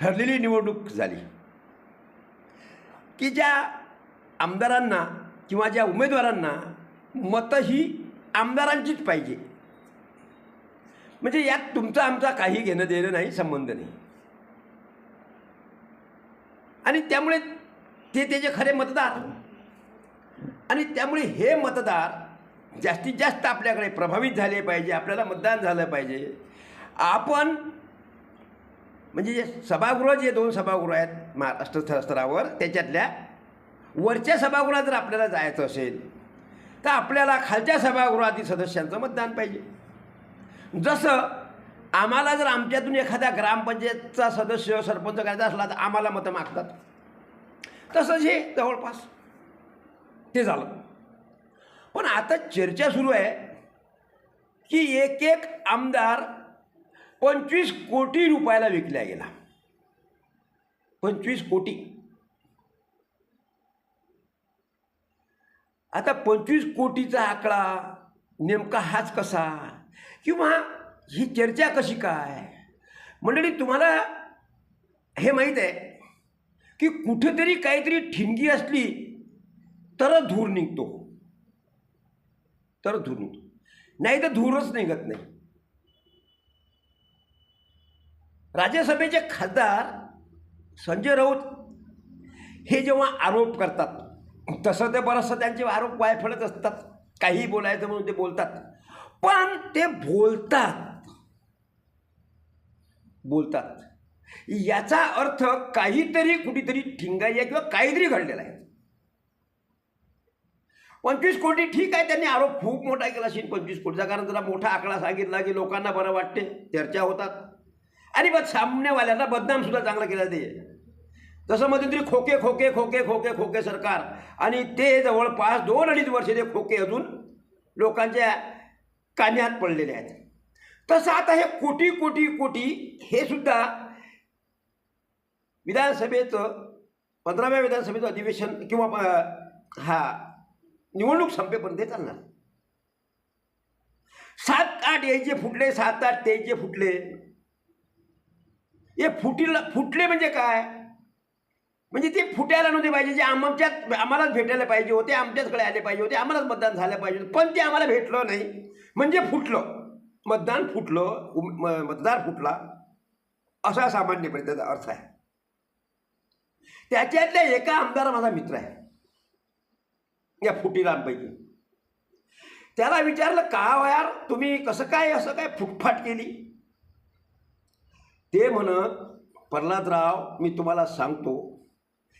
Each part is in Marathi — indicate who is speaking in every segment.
Speaker 1: ठरलेली निवडणूक झाली. की ज्या आमदारांना किंवा ज्या उमेदवारांना मतं ही आमदारांचीच पाहिजे. म्हणजे यात तुमचा आमचा काही घेणं देणं नाही संबंध नाही. आणि त्यामुळे ते त्याचे खरे मतदार आणि त्यामुळे हे मतदार जास्तीत जास्त आपल्याकडे प्रभावित झाले पाहिजे आपल्याला मतदान झालं पाहिजे. आपण म्हणजे जे सभागृह जे दोन सभागृह आहेत महाराष्ट्र स्तरावर त्याच्यातल्या वरच्या सभागृहात जर आपल्याला जायचं असेल तर आपल्याला खालच्या सभागृहातील सदस्यांचं मतदान पाहिजे. जसं आम्हाला जर आमच्यातून एखाद्या ग्रामपंचायतचा सदस्य सरपंच करायचा असला तर आम्हाला मतं मागतात. तसंच हे जवळपास ते झालं. पण आता चर्चा सुरू आहे की एक एक आमदार पंचवीस कोटी रुपयाला विकला गेला. पंचवीस कोटी. आता पंचवीस कोटीचा आकडा नेमका हाच कसा? किंवा ही चर्चा कशी काय? मंडळी तुम्हाला हे माहीत आहे की कुठेतरी काहीतरी ठिणगी असली तरच धूर निघतो. तर धूर निघतो. नाही तर धूरच निघत नाही. राज्यसभेचे खासदार संजय राऊत हे जेव्हा आरोप करतात तसं ते बरंचसं त्यांचे आरोप वायफळत असतात. काही बोलायचं म्हणून ते बोलतात. पण ते बोलतात. बोलतात. याचा अर्थ काहीतरी कुठेतरी ठिंगाई आहे किंवा काहीतरी घडलेला आहे. पंचवीस कोटी ठीक आहे त्यांनी आरोप खूप मोठा केला. असेल पंचवीस कोटीचा कारण जरा मोठा आकडा सांगितला की लोकांना बरं वाटते. चर्चा होतात. आणि बस सामनेवाल्यांना बदनाम सुद्धा चांगला केला ते जसं मध्यंतरी खोके खोके खोके खोके खोके सरकार आणि ते जवळपास दोन अडीच वर्ष ते खोके अजून लोकांच्या कान्यात पडलेले आहेत. तसं आता हे कोटी कोटी कोटी हे सुद्धा विधानसभेचं पंधराव्या विधानसभेचं अधिवेशन किंवा हा निवडणूक संपेपर्यंत ते चालणार. सात आठ यायचे फुटले सात आठ त्याचे फुटले हे फुटीला फुटले म्हणजे काय? म्हणजे ते फुटायला नव्हते पाहिजे जे आमच्यात आम्हालाच भेटायला पाहिजे होते आमच्याचकडे आले पाहिजे होते आम्हालाच मतदान झालं पाहिजे होतं. पण ते आम्हाला भेटलं नाही. म्हणजे फुटलं. मतदान फुटलं उम- म- मतदार फुटला. असा सामान्यपणे त्याचा अर्थ आहे. त्याच्यातल्या एका आमदार माझा मित्र आहे. या फुटीलांपैकी. त्याला विचारलं का हो यार तुम्ही कसं काय असं काय फुटफाट केली? ते म्हणत प्रल्हादराव मी तुम्हाला सांगतो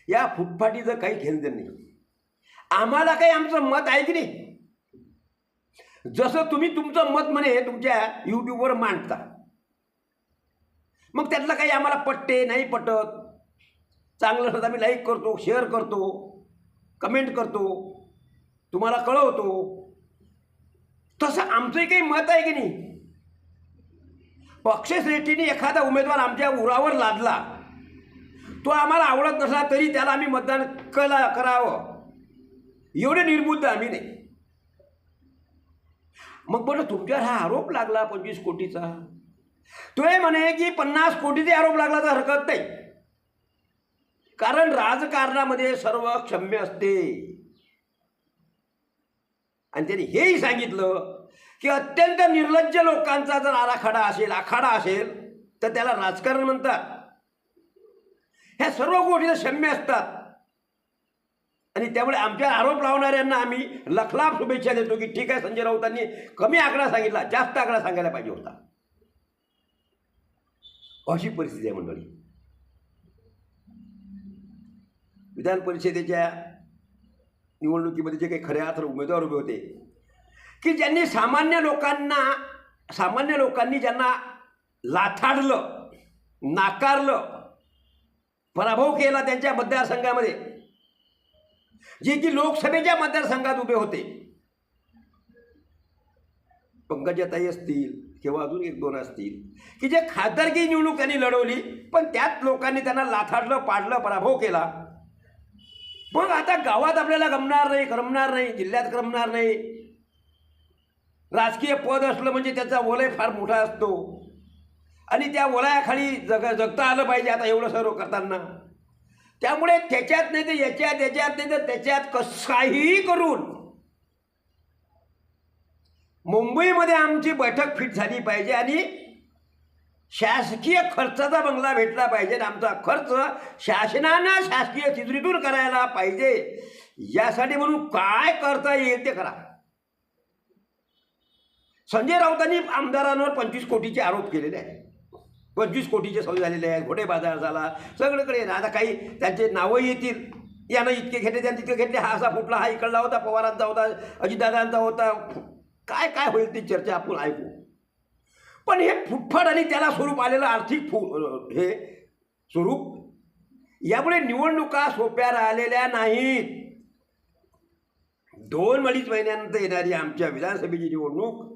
Speaker 1: या फुटफाटीचं काही घेणं नाही. आम्हाला काही आमचं मत आहे की नाही? जसं तुम्ही तुमचं मत म्हणे तुमच्या यूट्यूबवर मांडता. मग त्यातलं काही आम्हाला पटते नाही पटत. चांगलं असं आम्ही लाईक करतो शेअर करतो कमेंट करतो. तुम्हाला कळवतो. तसं आमचंही काही मत आहे की नाही? पक्षश्रेष्ठीने एखादा उमेदवार आमच्या उरावर लादला. तो आम्हाला आवडत नसला तरी त्याला आम्ही मतदान कला करावं. एवढे निर्बुद्ध आम्ही नाही. मग बरं तुमच्यावर हा आरोप लागला पंचवीस कोटीचा. तो हे म्हणे की पन्नास कोटीचे आरोप लागला तर हरकत नाही. कारण राजकारणामध्ये सर्व क्षम्य असते. आणि त्याने हेही सांगितलं की अत्यंत निर्लज्ज लोकांचा जर आराखडा असेल आखाडा असेल तर त्याला राजकारण म्हणतात. ह्या सर्व गोष्टी क्षम्य असतात. आणि त्यामुळे आमच्या आरोप लावणाऱ्यांना आम्ही लखलाफ शुभेच्छा देतो की ठीक आहे संजय राऊतांनी कमी आकडा सांगितला जास्त आकडा सांगायला पाहिजे होता. अशी परिस्थिती आहे मंडळी. विधान परिषदेच्या निवडणुकीमध्ये जे काही खऱ्या अर्थ उमेदवार उभे होते की ज्यांनी सामान्य लोकांना सामान्य लोकांनी ज्यांना लाथाडलं नाकारलं पराभव केला त्यांच्या मतदारसंघामध्ये जे की लोकसभेच्या मतदारसंघात उभे होते. पंकजाताई असतील किंवा अजून एक दोन असतील की जे खासदारकी निवडणूक त्यांनी लढवली पण त्यात लोकांनी त्यांना लाथाडलं पाडलं पराभव केला. मग आता गावात आपल्याला गमणार नाही करमणार नाही जिल्ह्यात करमणार नाही. राजकीय पद असलं म्हणजे त्याचा वलय फार मोठा असतो. आणि त्या वलयाखाली जग जगता आलं पाहिजे आता एवढं सर्व करताना. त्यामुळे त्याच्यात नाही तर याच्यात याच्यात नाही तर त्याच्यात कसाही करून मुंबईमध्ये आमची बैठक फिट झाली पाहिजे आणि शासकीय खर्चाचा बंगला भेटला पाहिजे. आणि आमचा खर्च शासनानं शासकीय तिजोरीतून करायला पाहिजे. यासाठी म्हणून काय करता येईल ते करा. संजय राऊतांनी आमदारांवर पंचवीस कोटीचे आरोप केलेले आहेत. पंचवीस कोटीचे सौदे झालेले आहेत घोडे बाजार झाला सगळीकडे ना. आता काही त्यांचे नावं येतील. यानं इतके घेतले त्यानं तितके घेतले हा असा फुटला हा इकडला होता पवारांचा होता अजितदादांचा होता. काय काय होईल ती चर्चा आपण ऐकू. पण हे फुटफाट आणि त्याला स्वरूप आलेलं आर्थिक फु हे स्वरूप यामुळे निवडणुका सोप्या राहिलेल्या नाहीत. दोन अडीच महिन्यानंतर येणारी आमच्या विधानसभेची निवडणूक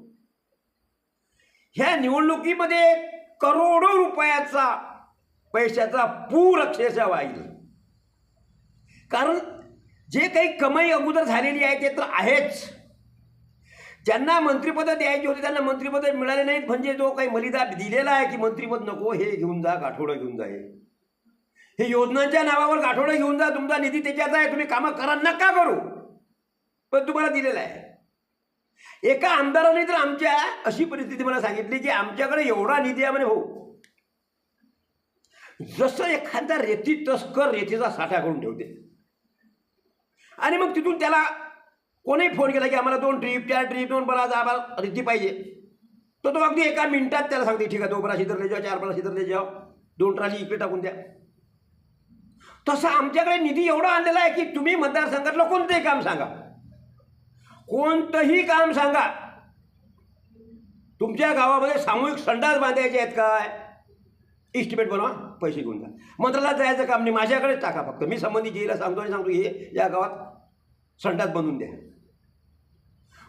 Speaker 1: ह्या निवडणुकीमध्ये करोडो रुपयाचा पैशाचा पूर अक्षरशः वाईल कारण जे काही कमाई अगोदर झालेली आहे ते तर आहेच. ज्यांना मंत्रिपदं द्यायची होती त्यांना मंत्रिपदं मिळाले नाहीत. म्हणजे जो काही मलिदा दिलेला आहे की मंत्रिपद नको हे घेऊन जा गाठोडं घेऊन जा हे. हे योजनांच्या नावावर गाठोडं घेऊन जा तुमचा निधी त्याच्यात आहे तुम्ही कामं करा नका करू. पण तुम्हाला दिलेला आहे. एका आमदाराने तर आमच्या अशी परिस्थिती मला सांगितली की आमच्याकडे एवढा निधी आहे म्हणे हो. जसं एखादा रेती तस्कर रेतीचा साठा करून ठेवते. आणि मग तिथून त्याला कोणीही फोन केला की आम्हाला दोन ट्रीप चार ट्रीप दोन बरा आम्हाला रेती पाहिजे. तर तो अगदी एका मिनिटात त्याला सांगते ठीक आहे दोन बरा शिदर ले जाओ चार बरा शिदर ले जाओ दोन ट्राली इकडे टाकून द्या. तसं आमच्याकडे निधी एवढा आणलेला आहे की तुम्ही मतदारसंघातलं कोणतंही काम सांगा. कोणतंही काम सांगा. तुमच्या गावामध्ये सामूहिक संडास बांधायचे आहेत काय? इस्टिमेट बनवा पैसे घेऊन जा. मंत्रालयात जायचं काम नाही माझ्याकडेच टाका फक्त. मी संबंधित जेला सांगतो आणि सांगतो हे या गावात संडास बनवून द्या.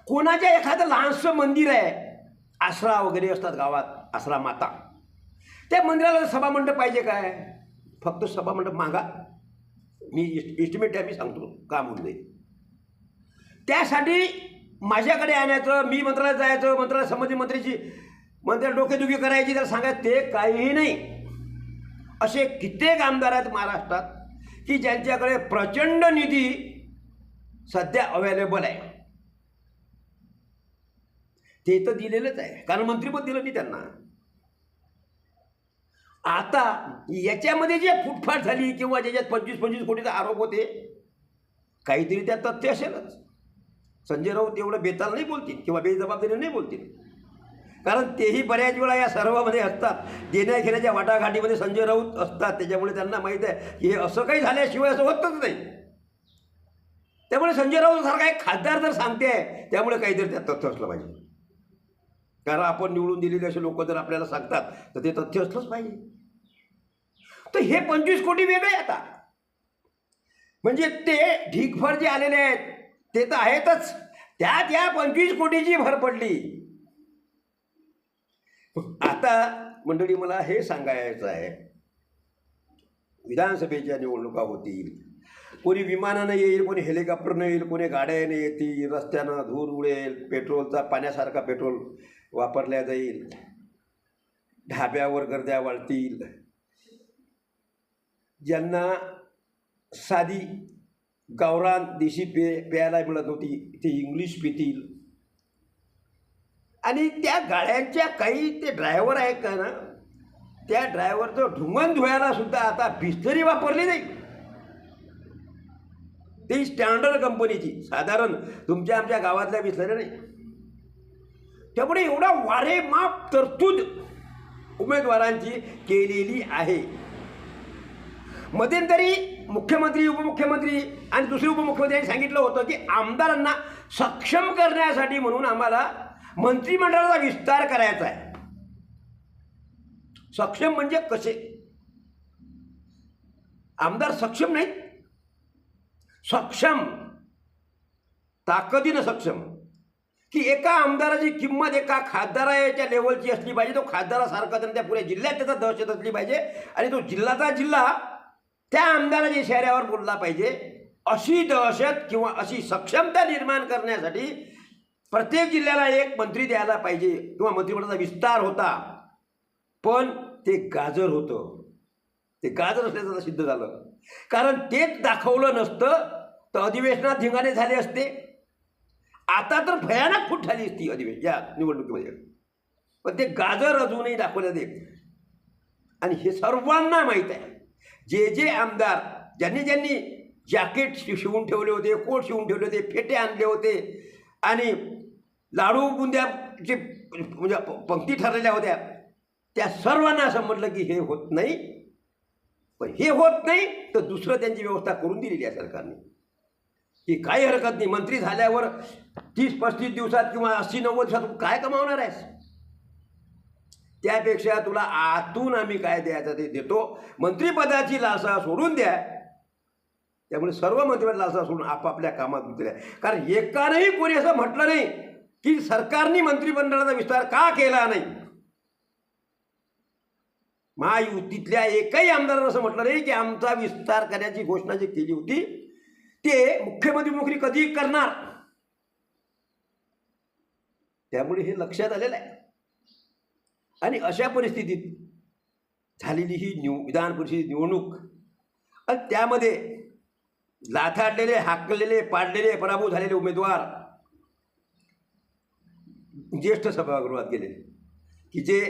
Speaker 1: कोणाच्या एखादं लहानसं मंदिर आहे आसरा वगैरे असतात गावात आसरा माता. त्या मंदिराला सभामंडप पाहिजे काय? फक्त सभामंडप मागा. मी इस्टिमेट आहे मी सांगतो काम होऊन जाईल. त्यासाठी माझ्याकडे आणायचं मी मंत्रालयात जायचं मंत्रालय संबंधित मंत्रीची मंत्र्या डोकेदुखी करायची तर सांगा ते काहीही नाही. असे कित्येक आमदार आहेत महाराष्ट्रात की ज्यांच्याकडे प्रचंड निधी सध्या अवेलेबल आहे. ते तर दिलेलंच आहे कारण मंत्रीपद दिलं नाही त्यांना. आता याच्यामध्ये जे फुटफाट झाली किंवा ज्याच्यात पंचवीस पंचवीस कोटीचा आरोप होते काहीतरी त्यात तथ्य असेलच. संजय राऊत एवढं बेताल नाही बोलतील किंवा बेजबाबदारी नाही बोलतील. कारण तेही बऱ्याच वेळा या सर्वामध्ये असतात. देण्या घेण्याच्या वाटाघाटीमध्ये संजय राऊत असतात. त्याच्यामुळे त्यांना माहीत आहे की हे असं काही झाल्याशिवाय असं होतच नाही. त्यामुळे संजय राऊत सारखा एक खासदार जर सांगते आहे त्यामुळे काहीतरी त्यात तथ्य असलं पाहिजे. कारण आपण निवडून दिलेले असे लोक जर आपल्याला सांगतात तर ते तथ्य असलंच पाहिजे. तर हे पंचवीस कोटी वेगळे आता. म्हणजे ते ढीकभर जे आलेले आहेत ते तर आहेतच. त्यात या पंचवीस कोटीची भर पडली. आता मंडळी मला हे सांगायचं आहे. विधानसभेच्या निवडणुका होतील. कोणी विमानानं येईल कोणी हेलिकॉप्टरनं येईल कोणी गाड्याने येतील रस्त्यानं धूर उडेल पेट्रोलचा पाण्यासारखा पेट्रोल वापरल्या जाईल. ढाब्यावर गर्द्या वाढतील. ज्यांना साधी गावरान देशी पे प्यायला मिळत होती ते इंग्लिश पितील. आणि त्या गाड्यांच्या काही ते ड्रायव्हर आहे का ना त्या ड्रायव्हरचं ढुंगण धुवायला सुद्धा आता बिस्लरी वापरली नाही. ती स्टँडर्ड कंपनीची साधारण तुमच्या आमच्या गावातल्या बिस्लरी नाही. त्यामुळे एवढा वारेमाप तरतूद उमेदवारांची केलेली आहे. मध्यंतरी मुख्यमंत्री उपमुख्यमंत्री आणि दुसरे उपमुख्यमंत्र्यांनी सांगितलं होतं की आमदारांना सक्षम करण्यासाठी म्हणून आम्हाला मंत्रिमंडळाचा विस्तार करायचा आहे. सक्षम म्हणजे कसे? आमदार सक्षम नाही सक्षम ताकदीनं सक्षम. की एका आमदाराची किंमत एका खासदाराच्या लेवलची असली पाहिजे तो खासदारासारखा त्यांना त्या पुऱ्या जिल्ह्यात त्याचा दहशत असली पाहिजे आणि तो जिल्हाचा जिल्हा त्या आमदाराच्या इशाऱ्यावर बोलला पाहिजे. अशी दहशत किंवा अशी सक्षमता निर्माण करण्यासाठी प्रत्येक जिल्ह्याला एक मंत्री द्यायला पाहिजे किंवा मंत्रिमंडळाचा विस्तार होता. पण ते गाजर होतं. ते गाजर असल्याचं सिद्ध झालं. कारण तेच दाखवलं नसतं तर अधिवेशनात धिंगाणे झाले असते. आता तर भयानक फूट झाली असती अधिवेशन या निवडणुकीमध्ये. पण ते गाजर अजूनही दाखवण्यात येत. आणि हे सर्वांना माहीत आहे. जे जे आमदार ज्यांनी ज्यांनी जॅकेट शिवून ठेवले होते कोट शिवून ठेवले होते फेटे आणले होते आणि लाडू बुंद्याचे म्हणजे पंक्ती ठरलेल्या होत्या त्या सर्वांना असं म्हटलं की हे होत नाही. पण हे होत नाही तर दुसरं त्यांची व्यवस्था करून दिलेली आहे सरकारने. की काही हरकत नाही. मंत्री झाल्यावर तीस पस्तीस दिवसात किंवा अस्सी नव्वद दिवसात काय कमावणार आहेस? त्यापेक्षा तुला आतून आम्ही काय द्यायचं ते देतो. मंत्रिपदाची लालसा सोडून द्या. त्यामुळे सर्व मंत्रिपद लालसा सोडून आपापल्या कामात गुंतल्या कारण एकानंही कोणी असं म्हटलं नाही की सरकारने मंत्रिमंडळाचा विस्तार का केला नाही? महायुतीतल्या एकही आमदारानं असं म्हटलं नाही की आमचा विस्तार करण्याची घोषणा जी केली होती ते मुख्यमंत्री नोकरी कधी करणार. त्यामुळे हे लक्षात आलेलं आहे. आणि अशा परिस्थितीत झालेली ही निव विधान परिषद निवडणूक आणि त्यामध्ये लाथाडलेले हाकलेले पाडलेले पराभूत झालेले उमेदवार ज्येष्ठ सभागृहात गेले की जे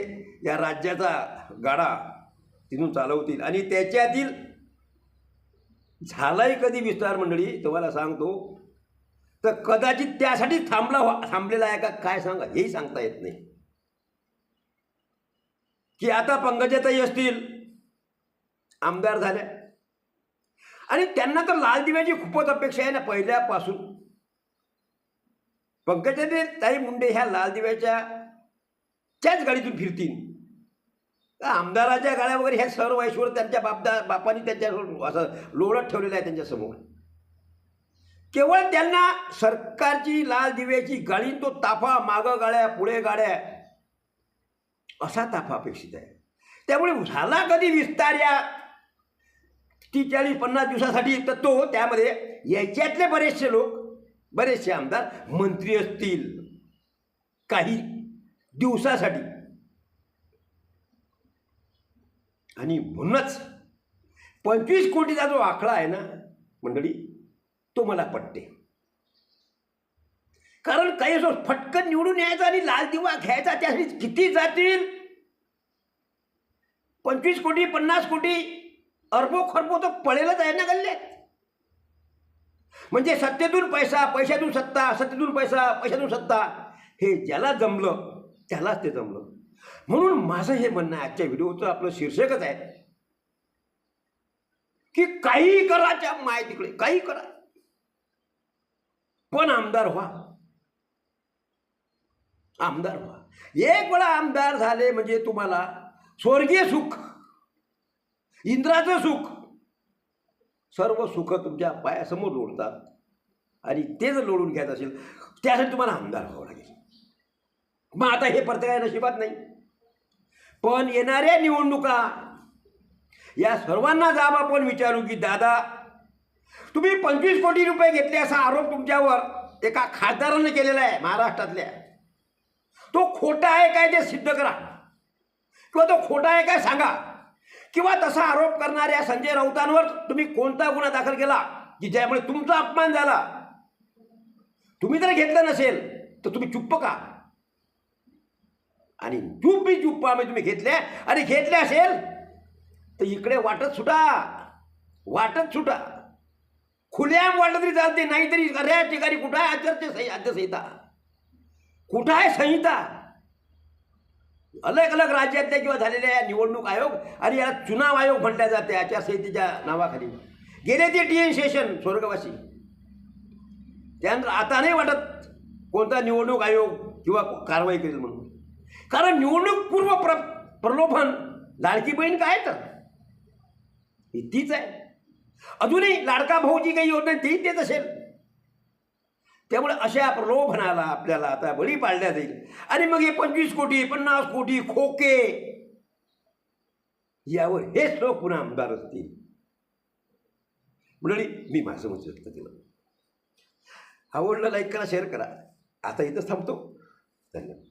Speaker 1: या राज्याचा गाडा तिथून चालवतील. आणि त्याच्यातील झालाही कधी विस्तार मंडळी तुम्हाला सांगतो. तर कदाचित त्यासाठी थांबला व्हा- थांबलेला आहे का काय सांगा हेही सांगता येत नाही. की आता पंकजाताई असतील. आमदार झाल्या आणि त्यांना तर लाल दिव्याची खूपच अपेक्षा आहे ना पहिल्यापासून. पंकजाताई ताई मुंडे ह्या लाल दिव्याच्या त्याच गाडीतून फिरतील. का आमदाराच्या गाड्या वगैरे ह्या सर्व ऐश्वर त्यांच्या बापदा बापानी त्यांच्या असं लोळत ठेवलेलं आहे त्यांच्यासमोर. केवळ त्यांना सरकारची लाल दिव्याची गाडी तो ताफा मागं गाड्या पुढे गाड्या असा ताफा अपेक्षित आहे. त्यामुळे झाला कधी विस्तार या तीस चाळीस पन्नास दिवसासाठी? तर तो त्यामध्ये याच्यातले बरेचसे लोक बरेचसे आमदार मंत्री असतील. काही दिवसासाठी. आणि म्हणूनच पंचवीस कोटीचा जो आकडा आहे ना मंडळी तो मला पटते. कारण काही असो फटकन निवडून यायचा आणि लाल दिवा घ्यायचा त्यासाठी किती जातील? पंचवीस कोटी पन्नास कोटी अरबो खरबो तर पळेलच आहे ना गल्ल्यात म्हणजे सत्तेतून पैसा पैशातून सत्ता सत्तेतून पैसा पैशातून सत्ता हे ज्याला जमलं त्यालाच ते जमलं. म्हणून माझं हे म्हणणं आहे आजच्या व्हिडिओचं आपलं शीर्षकच आहे. की काही करा त्या माय तिकडे काही करा. पण आमदार व्हा. आमदार व्हा. एक वेळा आमदार झाले म्हणजे तुम्हाला स्वर्गीय सुख इंद्राचं सुख सर्व सुख तुमच्या पायासमोर लोळतात आणि ते जर लोळून घ्यायचं असेल त्यासाठी तुम्हाला आमदार व्हावं लागेल. मग आता हे प्रत्येकाच्या नशिबात नाही. पण येणाऱ्या निवडणुका या सर्वांना जाब आपण विचारू की दादा तुम्ही पंचवीस कोटी रुपये घेतले असा आरोप तुमच्यावर एका खासदारानं केलेला आहे महाराष्ट्रातल्या. तो खोटा आहे काय ते सिद्ध करा. किंवा तो खोटा आहे काय सांगा. किंवा तसा आरोप करणाऱ्या संजय राऊतांवर तुम्ही कोणता गुन्हा दाखल केला की ज्यामुळे तुमचा अपमान झाला? तुम्ही जर घेतलं नसेल तर तुम्ही चुप्प का? आणि चुप बी चुप्प आम्ही म्हणजे तुम्ही घेतल्या. आणि घेतल्या असेल तर इकडे वाटत सुटा. वाटत सुटा. खुल्याम वाटत तरी चालते नाहीतरी खऱ्या ठिकाणी कुठं आहे? सही आद्यसंहिता कुठं आहे संहिता? अलग अलग राज्यातल्या किंवा झालेल्या निवडणूक आयोग आणि याला चुनाव आयोग म्हटल्या जाते आचारसंहितेच्या नावाखाली. गेले ते टी एन शेषन स्वर्गवासी. त्यानंतर आता नाही वाटत कोणता निवडणूक आयोग किंवा कारवाई करेल म्हणून. कारण निवडणूक पूर्व प्र प्रलोभन लाडकी बहीण काय तर? तीच आहे. अजूनही लाडका भाऊची काही योजना ती तेच असेल. त्यामुळे अशा प्रलोभनाला आपल्याला आता बळी पाडल्या जाईल आणि मग हे पंचवीस कोटी पन्नास कोटी खोके यावर हेच लोक पुन्हा आमदार असतील. मंडळी मी माझं मत व्यक्त केलं. आवडलं लाईक करा शेअर करा. आता इथंच थांबतो. धन्यवाद.